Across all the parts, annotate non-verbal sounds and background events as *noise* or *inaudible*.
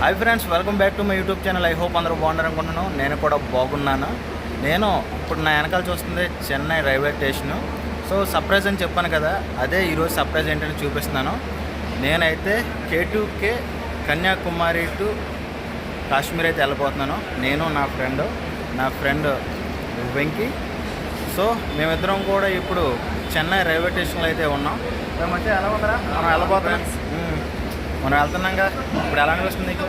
Hi friends welcome back to my YouTube channel I hope అందరూ బాగున్నారు అనుకుంటున్నాను. నేను కూడా బాగున్నాను. నేను ఇప్పుడు నా వెనకాల చూస్తుంది Chennai railway station. So surprise అని చెప్పాను కదా అదే ఈరోజు సర్ప్రైజ్ ఏంటని చూపిస్తున్నాను. నేనైతే K to K Kanyakumari to Kashmir అయితే వెళ్ళిపోతున్నాను నేను నా ఫ్రెండ్ నా ఫ్రెండ్ వెంకీ. సో మేమిద్దరం కూడా ఇప్పుడు చెన్నై రైల్వే స్టేషన్లో అయితే ఉన్నాం. మేము వచ్చి ఎలా మనం వెళ్ళబోతున్నాం. మనం వెళ్తున్నాంగా? ఇప్పుడు ఎలా అనిపిస్తుంది నీకు?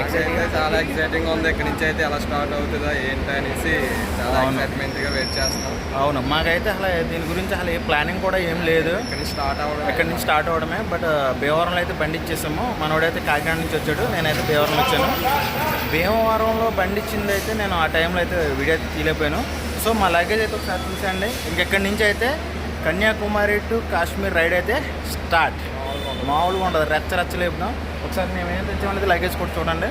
ఎక్సైటింగ్ చాలా ఎక్సైటింగ్ ఉంది. ఇక్కడ నుంచి అయితే ఎలా స్టార్ట్ అవుతుందా ఏంటి అనేసి చాలా అవును. ఎక్సైట్మెంట్గా వెయిట్ చేస్తాం అవును. మాకైతే అసలు దీని గురించి అసలు ఏ ప్లానింగ్ కూడా ఏం లేదు. ఇక్కడ నుంచి స్టార్ట్ అవ్వడం ఎక్కడి నుంచి స్టార్ట్ అవ్వడమే. బట్ భీమవరంలో అయితే బండి ఇచ్చేసాము. మనోడైతే కాకినాడ నుంచి వచ్చాడు. నేనైతే భీమవరం వచ్చాను. భీమవరంలో బండి ఇచ్చింది అయితే నేను ఆ టైంలో అయితే వీడియో అయితే తీయలేకపోయాను. సో మా లగేజ్ అయితే ఒకసారి చూసండి ఇంకెక్కడి నుంచి అయితే కన్యాకుమారి టు కాశ్మీర్ రైడ్ అయితే స్టార్ట్ మామూలుగా ఉండదు. రెచ్చ రెచ్చలేపుదాం ఒకసారి మేము ఏం తెచ్చామనేది లగేజ్ కూడా చూడండి.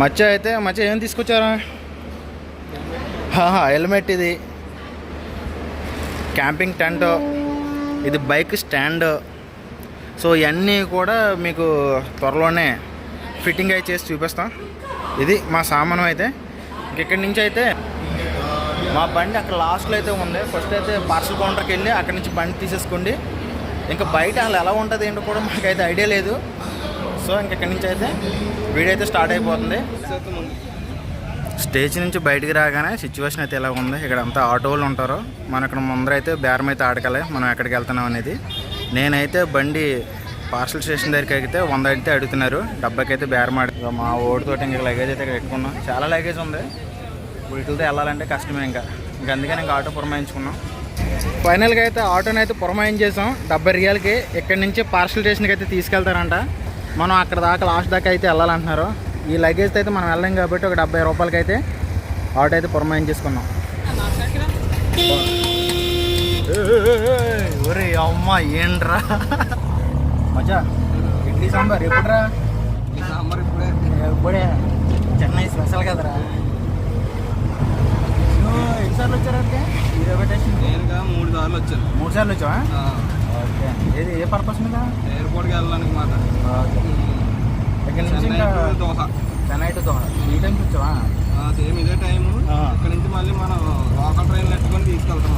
మచ్చ అయితే మచ్చ ఏం తీసుకొచ్చారా? హెల్మెట్ ఇది. Camping tent. ఇది బైక్ స్టాండ్. సో ఇవన్నీ కూడా మీకు త్వరలోనే ఫిట్టింగ్ అయి చేసి చూపిస్తాం. ఇది మా సామానం అయితే. ఇక్కడి నుంచి అయితే మా బండి అక్కడ లాస్ట్లో అయితే ఉంది. ఫస్ట్ అయితే పార్సల్ కౌంటర్కి వెళ్ళి అక్కడి నుంచి బండి తీసేసుకోండి. ఇంకా బయట అసలు ఎలా ఉంటుంది ఏంటో కూడా మాకైతే ఐడియా లేదు. సో ఇంక ఇక్కడి నుంచి అయితే వీడియో అయితే స్టార్ట్ అయిపోతుంది. స్టేజ్ నుంచి బయటికి రాగానే సిచ్యువేషన్ అయితే ఎలా ఉంది? ఇక్కడ అంతా ఆటోలు ఉంటారు. మనం ఇక్కడ ముందర అయితే బేరం అయితే ఆడకలే. మనం ఎక్కడికి వెళ్తున్నాం అనేది. నేనైతే బండి పార్సల్ స్టేషన్ దగ్గరికి అయితే వంద అయితే అడుగుతున్నారు. డబ్బాకైతే బేరం ఆడి మా ఓడితో ఇంకా లగేజ్ అయితే ఇక్కడ పెట్టుకున్నాం. చాలా లగేజ్ ఉంది. వీటితో వెళ్ళాలంటే కష్టమే ఇంకా. ఇంకా అందుకని ఇంకా ఆటో పురమాయించుకున్నాం. ఫైనల్గా అయితే ఆటోని అయితే పురమాయించేసాం డెబ్బై రియాలకి ఇక్కడి నుంచి పార్సల్ స్టేషన్కి అయితే తీసుకెళ్తారంట. మనం అక్కడ దాకా లాస్ట్ దాకా అయితే వెళ్ళాలంటున్నారు. ఈ లగేజ్ అయితే మనం వెళ్ళాం కాబట్టి ఒక డెబ్బై రూపాయలకి అయితే ఆటో అయితే పురమాయించేసుకున్నాం ఒరే అమ్మ ఏంట్రా? మజా ఇడ్లీ సాంబార్ ఎప్పుడురా? ఈ సాంబార్ ఇప్పుడే ఇప్పుడే. చెన్నై స్పెషల్ కదరా. ఎన్నిసార్లు వచ్చారంటే నేనుగా మూడు సార్లు వచ్చాను. మూడు సార్లు వచ్చావా? ఓకే. ఏది ఏ పర్పస్ మీద? ఎయిర్పోర్ట్కి వెళ్ళడానికి మాట ఇక్కడ నుంచి దోహ. చెన్నై టు దోహ. ఈ టైంకి వచ్చావా? సేమ్ ఇదే టైము. ఆ. ఇక్కడ నుంచి మళ్ళీ మనం లోకల్ ట్రైన్ ఎట్టుకొని తీసుకెళ్తాం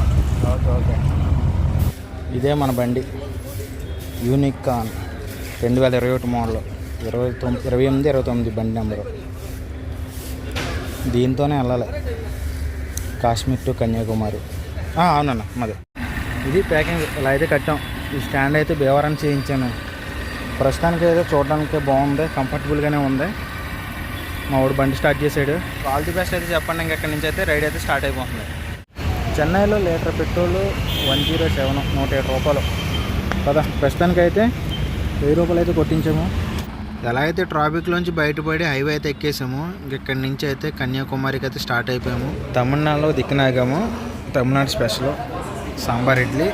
ఓకే ఓకే. ఇదే మన బండి. Unicorn. రెండు వేల ఇరవై ఒకటి మోడల్. ఇరవై తొమ్మిది ఇరవై ఎనిమిది ఇరవై తొమ్మిది బండి నెంబరు. దీంతోనే వెళ్ళాలి. కాశ్మీర్ టు కన్యాకుమారి. అవునన్న మాది. ఇది ప్యాకింగ్ ఇలా అయితే కట్టాం. ఈ స్టాండ్ అయితే బేవరం చేయించాను. ప్రస్తుతానికి అయితే చూడడానికి బాగుంది కంఫర్టబుల్గానే ఉంది. మా వాడు బండి స్టార్ట్ చేసాడు. ఆల్ ది బెస్ట్ అయితే చెప్పండి ఇంకా అక్కడి నుంచి అయితే రైడ్ అయితే స్టార్ట్ అయిపోతుంది. చెన్నైలో litre petrol one zero seven నూట ఏడు రూపాయలు. కదా ప్రస్తుతానికి అయితే వెయ్యి రూపాయలు అయితే కొట్టించాము. ఎలా అయితే ట్రాఫిక్లోంచి బయటపడి హైవే అయితే ఎక్కేసాము. ఇక్కడి నుంచి అయితే కన్యాకుమారికి అయితే స్టార్ట్ అయిపోయాము. తమిళనాడులో దిక్కునాగాము తమిళనాడు స్పెషల్ సాంబార్ ఇడ్లీ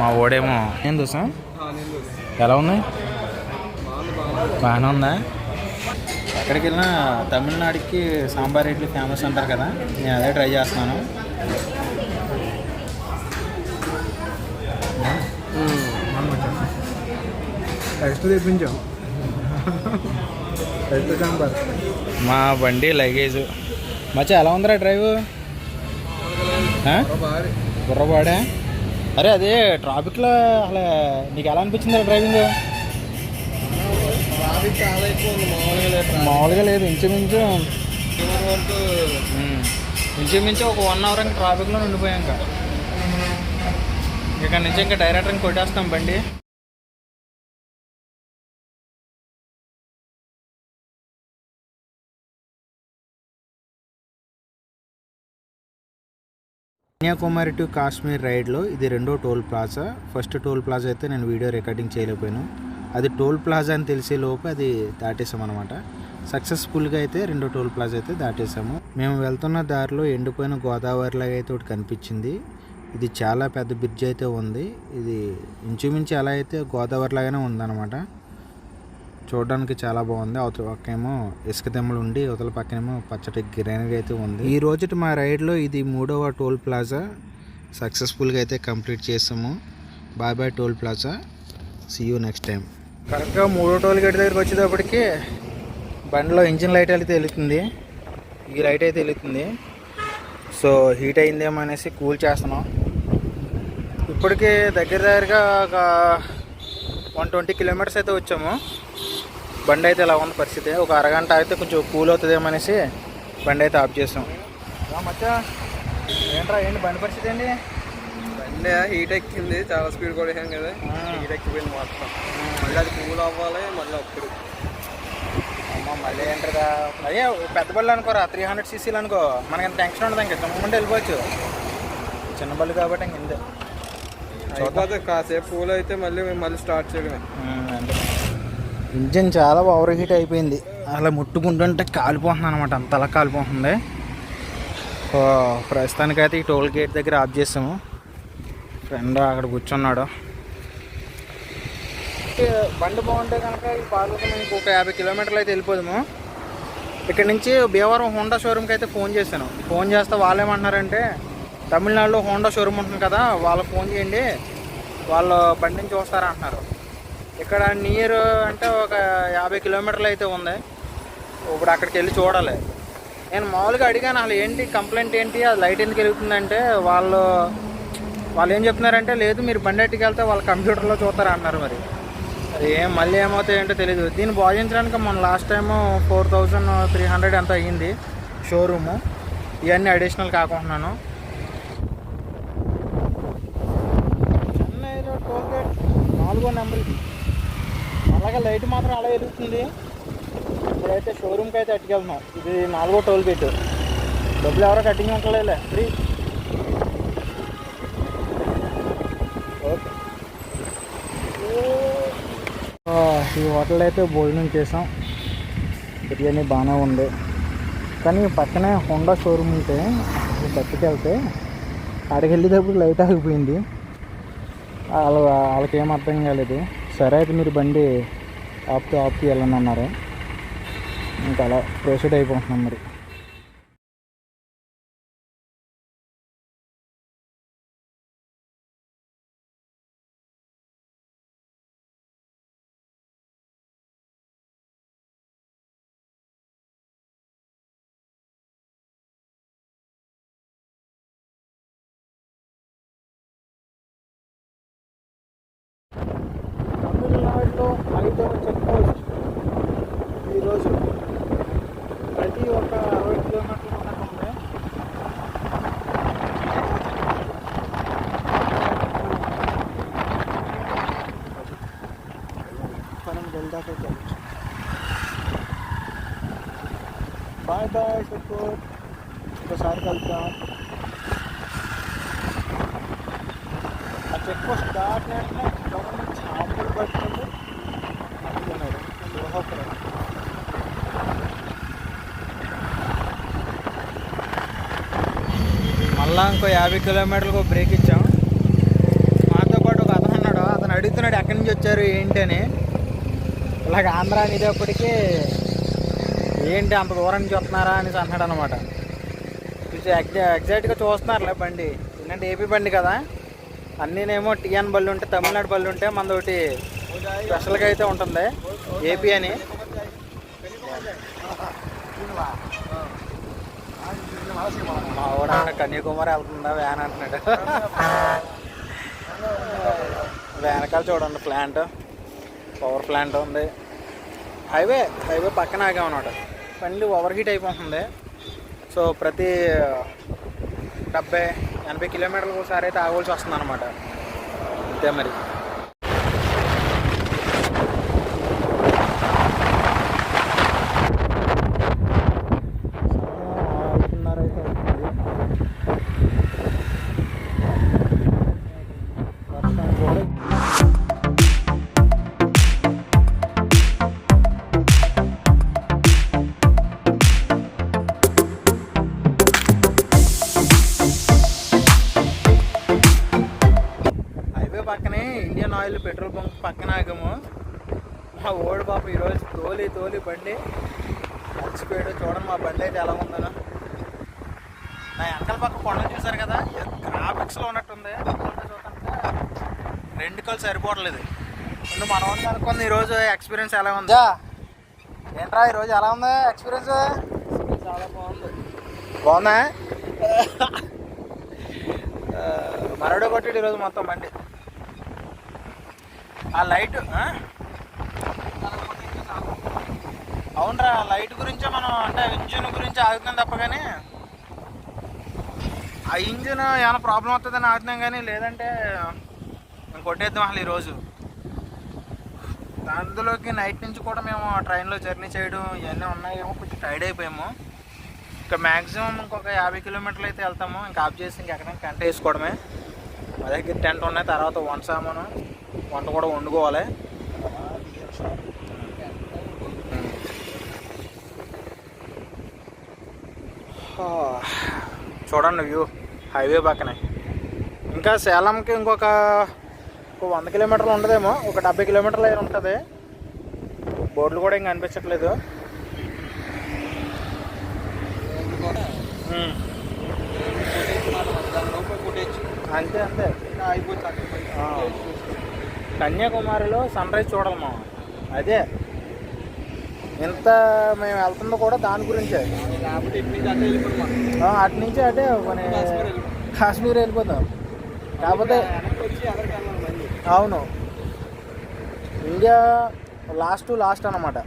మా ఓడేమో. ఏం చూసాం ఎలా ఉన్నాయి? బాగానే ఉందా? ఎక్కడికి వెళ్ళినా తమిళనాడుకి సాంబార్ ఇడ్లీ ఫేమస్ అంటారు కదా నేను అదే ట్రై చేస్తున్నాను. టెస్ట్ తెప్పించాం మా బండి లగేజ్ మచ్చ ఎలా ఉందిరా డ్రైవ్ ఆ? అరే అదే ట్రాఫిక్లో అసలు నీకు ఎలా అనిపించింది డ్రైవింగ్ ట్రాఫిక్ మామూలుగా లేదు మామూలుగా లేదు ఇంచుమించు ఇంచుమించు ఒక వన్ అవర్ ఇంకా ట్రాఫిక్లో ఉండిపోయాం ఇంకా. ఇక్కడ నుంచి ఇంకా డైరెక్ట్ ఇంకా కొట్టేస్తాం బండి. కన్యాకుమారి టు కాశ్మీర్ రైడ్లో ఇది రెండో toll plaza. First toll plaza అయితే నేను వీడియో రికార్డింగ్ చేయలేకపోయాను. అది టోల్ ప్లాజా అని తెలిసే లోపు అది దాటేసాం అనమాట సక్సెస్ఫుల్గా అయితే రెండో టోల్ ప్లాజా అయితే దాటేసాము. మేము వెళ్తున్న దారిలో ఎండిపోయిన గోదావరిలాగా అయితే ఒకటి కనిపించింది. ఇది చాలా పెద్ద బ్రిడ్జ్ అయితే ఉంది. ఇది ఇంచుమించు ఎలా అయితే గోదావరిలాగానే ఉందన్నమాట. చూడడానికి చాలా బాగుంది. అవతల పక్కేమో ఇసుక తెమ్మలు ఉండి అవతల పక్కనేమో పచ్చటి గ్రీనరీ అయితే ఉంది. ఈ రోజుటి మా రైడ్లో ఇది మూడవ టోల్ ప్లాజా. సక్సెస్ఫుల్గా అయితే కంప్లీట్ చేసాము. Bye bye toll plaza. See you next time కరెక్ట్గా మూడో టోల్ గేట్ దగ్గరికి వచ్చేటప్పటికి బండిలో ఇంజిన్ లైట్ అయితే వెలుగుతుంది. ఈ లైట్ అయితే వెలుగుతుంది. సో హీట్ అయిందేమో అనేసి కూల్ చేస్తున్నాం. ఇప్పటికి దగ్గర దగ్గరగా ఒక వన్ ట్వంటీ కిలోమీటర్స్ అయితే వచ్చాము. బండి అయితే ఇలా ఉంది పరిస్థితి? ఒక అరగంట అయితే కొంచెం కూల్ అవుతుందేమో అనేసి బండి అయితే ఆఫ్ చేసాం. మచ్చా. ఏంట్రా ఏంటి బండి పరిస్థితి ఏంటి? బండి హీట్ ఎక్కింది చాలా స్పీడ్ కొట్టేసాం కదా. హీట్ ఎక్కిపోయింది మొత్తం. మళ్ళీ అది కూల్ అవ్వాలి మళ్ళీ అప్పుడు. అమ్మ మళ్ళీ ఏంటరా? అదే పెద్ద బళ్ళు అనుకోరా త్రీ హండ్రెడ్ సీసీలు అనుకో. మనకి ఎంత టెన్షన్ ఉండదు ఇంకా తొమ్మిది వెళ్ళిపోవచ్చు. చిన్న బళ్ళు కాబట్టి ఇంక ఇంతే. కాసేపు కూల్ అయితే మళ్ళీ మళ్ళీ స్టార్ట్ చేయడమే. ఇంజిన్ చాలా ఓవర్ హీట్ అయిపోయింది. అలా ముట్టుకుంటుంటే కాలిపోతుంది అనమాట అంతలా కాలిపోతుంది. ప్రస్తుతానికైతే ఈ టోల్ గేట్ దగ్గర ఆఫ్ చేసాము. ఫ్రెండ్ అక్కడ కూర్చున్నాడు. బండి బాగుంటే కనుక ఈ పార్లకి ఇంకొక యాభై కిలోమీటర్లు అయితే వెళ్ళిపోదాము. ఇక్కడ నుంచి భీమవరం హోండా షోరూమ్కి అయితే ఫోన్ చేశాను. ఫోన్ చేస్తే వాళ్ళు ఏమంటున్నారంటే తమిళనాడులో హోండా షోరూమ్ ఉంటుంది కదా వాళ్ళకి ఫోన్ చేయండి. వాళ్ళు బండి నుంచి అంటున్నారు ఇక్కడ నియర్ అంటే ఒక యాభై కిలోమీటర్లు అయితే ఉంది. ఇప్పుడు అక్కడికి వెళ్ళి చూడాలి. నేను మామూలుగా అడిగాను అసలు ఏంటి కంప్లైంట్ ఏంటి? అది లైట్ ఎందుకు వెలుగుతుందంటే వాళ్ళు వాళ్ళు ఏం చెప్తున్నారంటే లేదు మీరు బండి ఎట్టుకెళ్తే వాళ్ళ కంప్యూటర్లో చూస్తారా అన్నారు మరి. అది ఏం మళ్ళీ ఏమవుతాయి ఏంటో తెలియదు దీన్ని బాధించడానికి మన last time four thousand three hundred ఎంత అయ్యింది? షోరూము ఇవన్నీ అడిషనల్ కాకుంటున్నాను చెన్నైలో టోల్ గేట్ నాలుగో నెంబర్ ఇది అలాగే లైట్ మాత్రం అలా వెలుగుతుంది. ఇప్పుడైతే షోరూమ్కి అయితే అట్టుకెళ్తున్నాం ఇది నాలుగో టోల్ గేట్ డబ్బులు ఎవరో కట్టింగ్ ఉంటలేలే ఫ్రీ ఓకే. ఈ హోటల్ అయితే భోజనం చేసాం. బిర్యానీ బాగానే ఉంది. కానీ పక్కనే హోండా షోరూమ్ ఉంటే అది అక్కడికి వెళ్ళేటప్పుడు లైట్ ఆగిపోయింది. వాళ్ళ వాళ్ళకి ఏం అర్థం కాలేదు. సరే అయితే మీరు బండి ఆపుతూ ఆపుతూ వెళ్ళండి అన్నారు. ఇంకా అలా ప్రొసీడ్ అయిపోతున్నాం మరి తమిళనాడులో ఐదవ చెక్ పోస్ట్ ఈరోజు ప్రతి ఒక్క అరవై కిలోమీటర్ల దూరం ఉంది మనం వెళ్దాక వెళ్ళచ్చు బాయ్ బాయ్ సపోర్ట్ ఒకసారి కలుద్దాం ఆ చెక్ పోస్ట్ దాటినట్లే గవర్నమెంట్ షాపులు పట్టుకుంటూ అందుకున్నాడు సింహాపురం మళ్ళా ఇంకో యాభై కిలోమీటర్లకు ఒక బ్రేక్ ఇచ్చాం. మాతో పాటు ఒక అతను అన్నాడు అతను అడుగుతున్నాడు ఎక్కడి నుంచి వచ్చారు ఏంటి అని. ఇలాగ ఆంధ్ర అనేటప్పటికీ ఏంటి అంత దూరం నుంచి వస్తున్నారా అనేసి అన్నాడు అనమాట ఎగ్జా ఎగ్జాక్ట్గా చూస్తున్నారులే బండి. ఏంటంటే ఏపీ బండి కదా. అన్నీనేమో టిఎన్ బళ్ళు ఉంటే తమిళనాడు బళ్ళు ఉంటే మనదొకటి స్పెషల్గా అయితే ఉంటుంది. ఏపీ అని. మా వాడు అన్న కన్యాకుమారి వెళ్తుందా వ్యాన్ అంటున్నాడు. *laughs* వెనకాల చూడండి ప్లాంట్. పవర్ ప్లాంట్ ఉంది. హైవే హైవే పక్కన ఆగామన్నమాట బండి ఓవర్ హీట్ అయిపోతుంది. సో ప్రతి డెబ్బై ఎనభై కిలోమీటర్లకు ఒకసారి అయితే ఆగవలసి వస్తుంది అనమాట అంతే మరి. తోలి తోలి బండి అలసిపోయాడు చూడండి మా బండి అయితే ఎలా ఉందనో నా వెనకాల పక్క కొండలు చూసారు కదా? గ్రాఫిక్స్లో ఉన్నట్టుంది. రెండు కళ్ళు సరిపోవట్లేదు. ముందు మనం అనుకుంది ఈరోజు ఎక్స్పీరియన్స్ ఎలా ఉందా? ఏంట్రా ఈరోజు ఎలా ఉంది ఎక్స్పీరియన్స్? చాలా బాగుంది. బాగుందా? మరొకటి కొట్టాడు ఈరోజు మొత్తం బండి. ఆ లైట్ ఆ? అవునరా లైట్ గురించే మనం అంటే ఇంజిన్ గురించి ఆగుతున్నాం తప్ప కానీ ఆ ఇంజిన్ ఏమైనా ప్రాబ్లం వస్తుందని ఆగుతున్నాం కానీ లేదంటే మేము కొట్టేద్దాం అసలు ఈరోజు. అందులోకి నైట్ నుంచి కూడా మేము ట్రైన్లో జర్నీ చేయడం ఇవన్నీ ఉన్నాయేమో కొంచెం టైర్డ్ అయిపోయాము. ఇంకా మ్యాక్సిమం ఇంకొక యాభై కిలోమీటర్లు అయితే వెళ్తాము. ఇంకా ఆఫ్ చేసి ఇంకెక్కడైనా టెంట్ వేసుకోవడమే. మా దగ్గర టెంట్ ఉన్నాయి తర్వాత వంట సామాను వంట కూడా వండుకోవాలి ఆ, చూడండి వ్యూ హైవే పక్కనే. ఇంకా సేలంకి ఇంకొక ఒక వంద కిలోమీటర్లు ఉండదేమో ఒక డెబ్బై కిలోమీటర్లు అయినా ఉంటుంది. బోర్డులు కూడా ఇంకా అనిపించట్లేదు. ఉమ్. అంతే అంతే. కన్యాకుమారిలో సన్ రైజ్ చూడాలి మా అదే. ఇంత మేము వెళ్తుందో కూడా దాని గురించే. అటు నుంచి అటే మన కాశ్మీర్ వెళ్ళిపోతాం. కాకపోతే అవును. ఇండియా లాస్ట్ లాస్ట్ అనమాట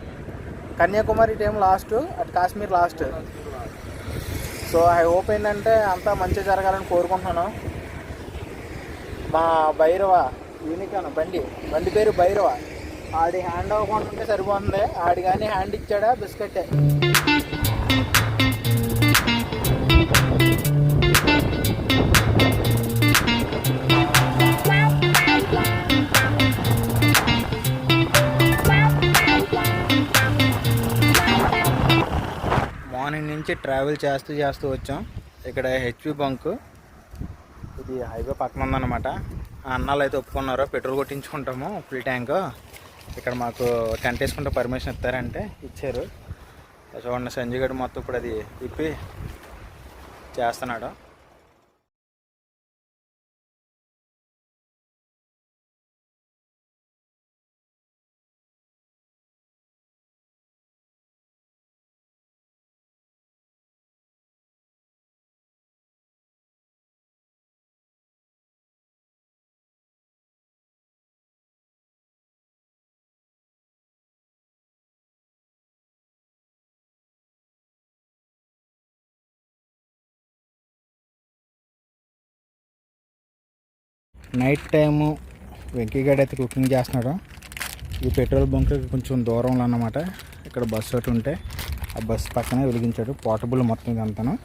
కన్యాకుమారి టైం లాస్ట్ అటు Kashmir last. So I hope ఏంటంటే అంతా మంచి జరగాలని కోరుకుంటున్నాను. మా భైరవ యూనికాన్ బండి. బండి పేరు భైరవ. ఆడి హ్యాండ్ అవ్వకుండా సరిపోతుంది. ఆడి కానీ హ్యాండ్ ఇచ్చాడా? బిస్కెటే. మార్నింగ్ నుంచి ట్రావెల్ చేస్తూ చేస్తూ వచ్చాం. ఇక్కడ హెచ్పి బంక్ ఇది హైవే పక్కన ఉందన్నమాట. ఆ అన్నాలు అయితే ఒప్పుకున్నారు పెట్రోల్ కొట్టించుకుంటాము ఫుల్ ట్యాంక్ ఇక్కడ మాకు టెంట్ వేసుకుంటే పర్మిషన్ ఇస్తారంటే ఇచ్చారు. చూడండి సంజయ్ గడు మొత్తం ఇప్పుడు అది ఇప్పి చేస్తున్నాడు. నైట్ టైము వెంకీగాడు అయితే కుకింగ్ చేస్తున్నాడు. ఈ పెట్రోల్ బంక్ కొంచెం దూరంలో అన్నమాట. ఇక్కడ బస్సు ఒకటి ఉంటే ఆ బస్సు పక్కనే వెలిగించాడు. పోర్టబుల్ మొత్తం ఇదంతాను.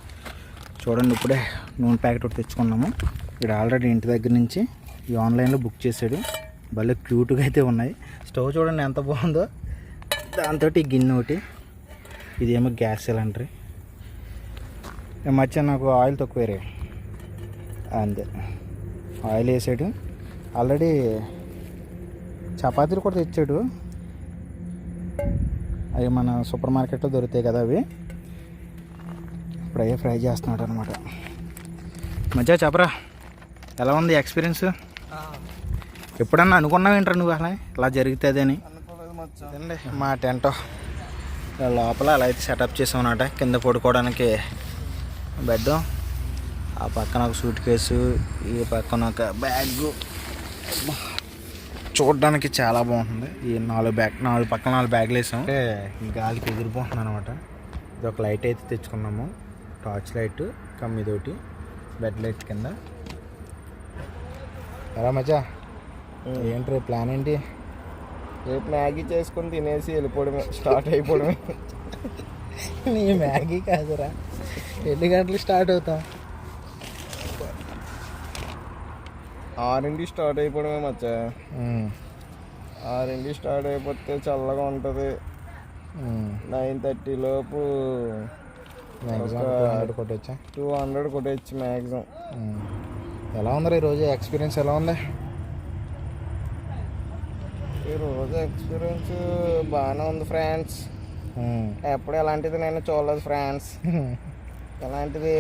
చూడండి ఇప్పుడే నూనె ప్యాకెట్ ఒకటి తెచ్చుకున్నాము. ఇక్కడ ఆల్రెడీ ఇంటి దగ్గర నుంచి ఈ ఆన్లైన్లో బుక్ చేశాడు. భలే క్యూట్గా అయితే ఉన్నాయి. స్టవ్ చూడండి ఎంత బాగుందో. దాంతో ఈ గిన్నె ఒకటి. ఇదేమో గ్యాస్ సిలిండర్. మధ్య నాకు ఆయిల్ తక్కువ రే అంతే. ఆయిల్ వేసాడు. ఆల్రెడీ చపాతీలు కూడా తెచ్చాడు. అవి మన సూపర్ మార్కెట్లో దొరుకుతాయి కదా అవి. ఇప్పుడు అయ్యే ఫ్రై చేస్తున్నాడు అనమాట మధ్య చెప్పరా? ఎలా ఉంది ఎక్స్పీరియన్స్ ఎప్పుడన్నా అనుకున్నావు ఏంట్రా నువ్వు అలా? ఇలా జరుగుతుంది అని. మా టెంట్. లోపల అలా అయితే సెటప్ చేసాం అన్నమాట. కింద పడుకోవడానికి బెడ్ ఆ పక్కన ఒక సూట్ కేసు ఈ పక్కన ఒక బ్యాగ్ చూడడానికి చాలా బాగుంటుంది. ఈ నాలుగు బ్యాగ్ నాలుగు పక్కన నాలుగు బ్యాగులు వేసాం. గాలికి ఎగిరిపోతుంది అనమాట ఇది ఒక లైట్ అయితే తెచ్చుకున్నాము. టార్చ్ లైట్ కమ్మిదోటి బెడ్ లైట్ కింద. ఎలా మజా ఏంటి ప్లాన్ ఏంటి? రేపు మ్యాగీ చేసుకొని తినేసి వెళ్ళిపోవడమే స్టార్ట్ అయిపోవడమే. నీ మ్యాగీ కాదురా. ఎన్ని గంటలు స్టార్ట్ అవుతాం ఆరింటి స్టార్ట్ అయిపోవడమే మచ్చా. ఉమ్, ఆరింటి స్టార్ట్ అయిపోతే చల్లగా ఉంటుంది. నైన్ థర్టీ లోపు టూ హండ్రెడ్ కొట్టొచ్చా? టూ హండ్రెడ్ కొట్టేచ్చు మ్యాక్సిమం. ఎలా ఉందిరా ఈరోజు ఎక్స్పీరియన్స్ ఎలా ఉంది? ఈ రోజు ఎక్స్పీరియన్స్ బాగానే ఉంది ఫ్రెండ్స్. ఉమ్. ఎప్పుడు ఎలాంటిది నేను చూడలేదు ఫ్రెండ్స్. *laughs* ఇలాంటిది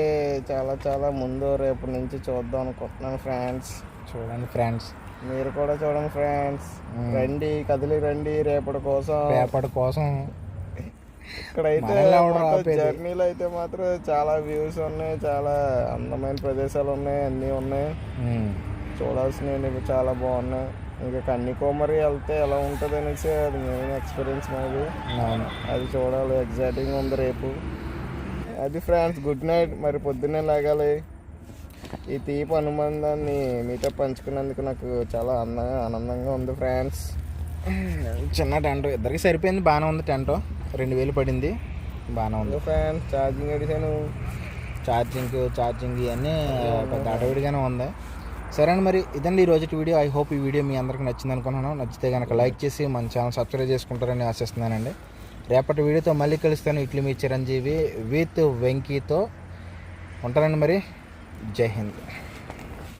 చాలా చాలా ముందు రేపటి నుంచి చూద్దాం అనుకుంటున్నాను ఫ్రెండ్స్. చూడండి ఫ్రెండ్స్. మీరు కూడా చూడండి ఫ్రెండ్స్. రండి కదిలి రండి రేపటి కోసం. రేపటి కోసం ఇక్కడైతే? జర్నీలో అయితే మాత్రం చాలా వ్యూస్ ఉన్నాయి చాలా అందమైన ప్రదేశాలు ఉన్నాయి అన్నీ ఉన్నాయి. చూడాల్సినవి చాలా బాగున్నాయి. ఇంకా కన్యాకుమారి వెళ్తే ఎలా ఉంటుంది అనేసి అది మెయిన్ ఎక్స్పీరియన్స్ మాది. అది చూడాలి ఎగ్జైటింగ్ ఉంది రేపు. అది ఫ్రెండ్స్ గుడ్ నైట్ మరి పొద్దున్నే లాగాలి. ఈ తీపి అనుబంధాన్ని మీతో పంచుకున్నందుకు నాకు చాలా అందంగా ఆనందంగా ఉంది ఫ్రెండ్స్. చిన్న టెంట్ ఇద్దరికి సరిపోయింది బాగానే ఉంది టెంట్. రెండు వేలు పడింది బాగానే ఉంది. ఫ్రెండ్స్ ఛార్జింగ్ అడిగాను ఛార్జింగ్ ఛార్జింగ్ ఇవన్నీ పెద్ద అడవిడిగానే ఉంది. సరే అండి మరి ఇదండి ఈ రోజు వీడియో. ఐ హోప్ ఈ వీడియో మీ అందరికి నచ్చింది అనుకున్నాను నచ్చితే కనుక లైక్ చేసి మన ఛానల్ సబ్స్క్రైబ్ చేసుకుంటారని ఆశిస్తున్నానండి. రేపటి వీడియోతో మళ్ళీ కలుస్తాను. ఇట్లు మీ చిరంజీవి విత్ వెంకీతో. ఉంటారండి మరి. Jehan.